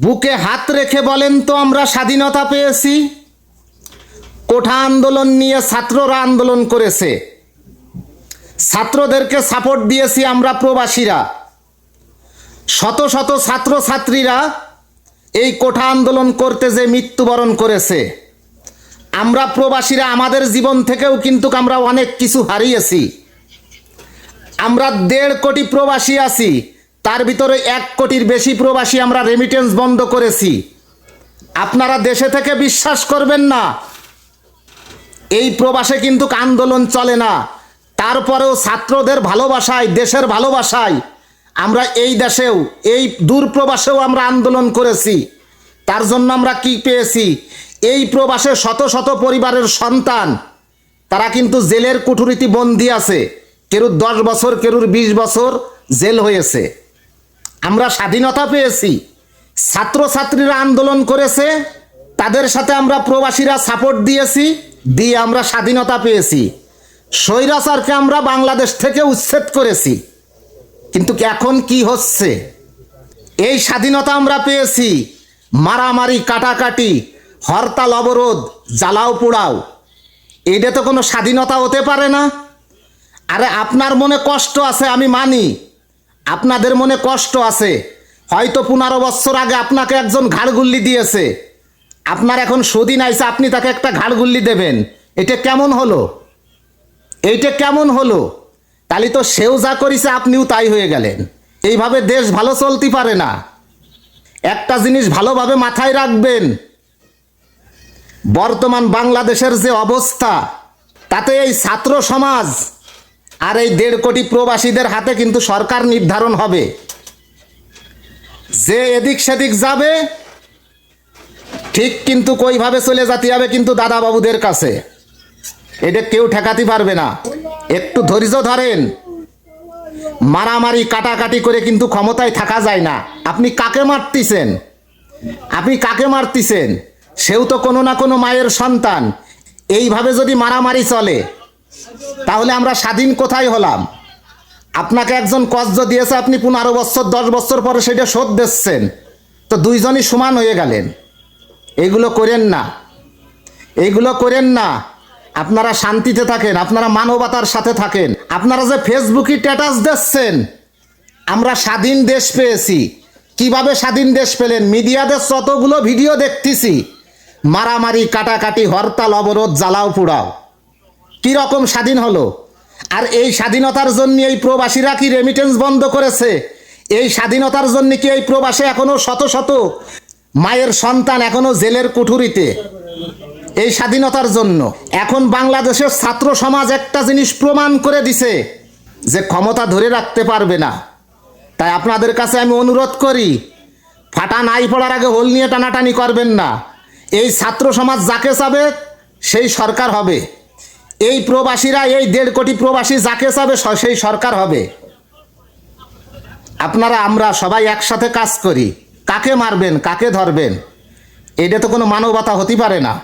বুকে হাত রেখে বলেন তো, আমরা স্বাধীনতা পেয়েছি। কোঠা আন্দোলন নিয়ে ছাত্ররা আন্দোলন করেছে। ছাত্রদেরকে সাপোর্ট দিয়েছি আমরা প্রবাসীরা। শত শত ছাত্র ছাত্রীরা এই কোঠা আন্দোলন করতে যে মৃত্যুবরণ করেছে। আমরা প্রবাসীরা আমাদের জীবন থেকেও কিন্তু আমরা অনেক কিছু হারিয়েছি। আমরা দেড় কোটি প্রবাসী আছি। তার ভিতরে এক কোটির বেশি প্রবাসী আমরা রেমিটেন্স বন্ধ করেছি। আপনারা দেশে থেকে বিশ্বাস করবেন না। এই প্রবাসে কিন্তু আন্দোলন চলে না। তারপরেও ছাত্রদের ভালোবাসায়, দেশের ভালোবাসায় আমরা এই দেশেও, এই দূর প্রবাসেও আমরা আন্দোলন করেছি। তার জন্য আমরা কি পেয়েছি? এই প্রবাসে শত শত পরিবারের সন্তান, তারা কিন্তু জেলের কুঠুরিতে বন্দি আছে। কেরুর দশ বছর, কেরুর বিশ বছর জেল হয়েছে। আমরা স্বাধীনতা পেয়েছি। ছাত্রছাত্রীরা আন্দোলন করেছে, তাদের সাথে আমরা প্রবাসীরা সাপোর্ট দিয়েছি, দিয়ে আমরা স্বাধীনতা পেয়েছি। স্বৈরাচারকে আমরা বাংলাদেশ থেকে উচ্ছেদ করেছি। কিন্তু এখন কি হচ্ছে? এই স্বাধীনতা আমরা পেয়েছি। মারামারি, কাটাকাটি, হরতাল, অবরোধ, জ্বালাও পোড়াও। এটা তো কোনো স্বাধীনতা হতে পারে না। আরে আপনার মনে কষ্ট আছে, আমি মানি। আপনাদের মনে কষ্ট আছে। হয়তো পনেরো বছর আগে আপনাকে একজন ঘাড়গুল্লি দিয়েছে। আপনার এখন সুদিন আইসে আপনি তাকে একটা ঘাড়গুল্লি দেবেন। এটা কেমন হলো? এইটা কেমন হলো? তাহলে তো সেও যা করেছে, আপনিও তাই হয়ে গেলেন। এইভাবে দেশ ভালো চলতে পারে না। একটা জিনিস ভালোভাবে মাথায় রাখবেন। বর্তমান বাংলাদেশের যে অবস্থা, তাতে এই ছাত্র সমাজ আর এই দেড় কোটি প্রবাসীদের হাতে কিন্তু সরকার নির্ধারণ হবে। যে এদিক সেদিক যাবে, ঠিক কিন্তু কইভাবে চলে যাতে হবে কিন্তু দাদা বাবুদের কাছে। এটা কেউ ঠেকাতে পারবে না। একটু ধৈর্য ধরেন। মারামারি, কাটাকাটি করে কিন্তু ক্ষমতায় থাকা যায় না। আপনি কাকে মারতেছেন? আপনি কাকে মারতেছেন? সেও তো কোনো না কোনো মায়ের সন্তান। এইভাবে যদি মারামারি চলে তাহলে আমরা স্বাধীন কোথায় হলাম? আপনাকে একজন কজ্জ দিয়েছে, আপনি পনেরো বছর, দশ বছর পরে সেটা শোধ দিচ্ছেন। তো দুইজনই সমান হয়ে গেলেন। এগুলো করেন না। এগুলো করেন না। আপনারা শান্তিতে থাকেন, আপনারা মানবতার সাথে থাকেন। আপনারা যে ফেসবুকে স্ট্যাটাস দিচ্ছেন, আমরা স্বাধীন দেশ পেয়েছি। কীভাবে স্বাধীন দেশ পেলেন? মিডিয়াদের যতগুলো ভিডিও দেখতেছি, মারামারি, কাটাকাটি, হরতাল, অবরোধ জ্বালাও পোড়াও কি রকম স্বাধীন হলো? আর এই স্বাধীনতার জন্য এই প্রবাসীরা কি রেমিটেন্স বন্ধ করেছে? এই স্বাধীনতার জন্য কি এই প্রবাসে এখনও শত শত মায়ের সন্তান এখনও জেলের কুঠুরিতে? এই স্বাধীনতার জন্য। এখন বাংলাদেশের ছাত্র সমাজ একটা জিনিস প্রমাণ করে দিছে যে ক্ষমতা ধরে রাখতে পারবে না। তাই আপনাদের কাছে আমি অনুরোধ করি, ফাটা নাই পড়ার আগে হোল নিয়ে টানাটানি করবেন না। এই ছাত্র সমাজ যাকে চাবে, সেই সরকার হবে। এই প্রবাসীরা, এই দেড় কোটি প্রবাসী যাকে চাবে সেই সরকার হবে। আপনারা, আমরা সবাই একসাথে কাজ করি। কাকে মারবেন, কাকে ধরবেন, এটা তো কোনো মানবতা হতে পারে না।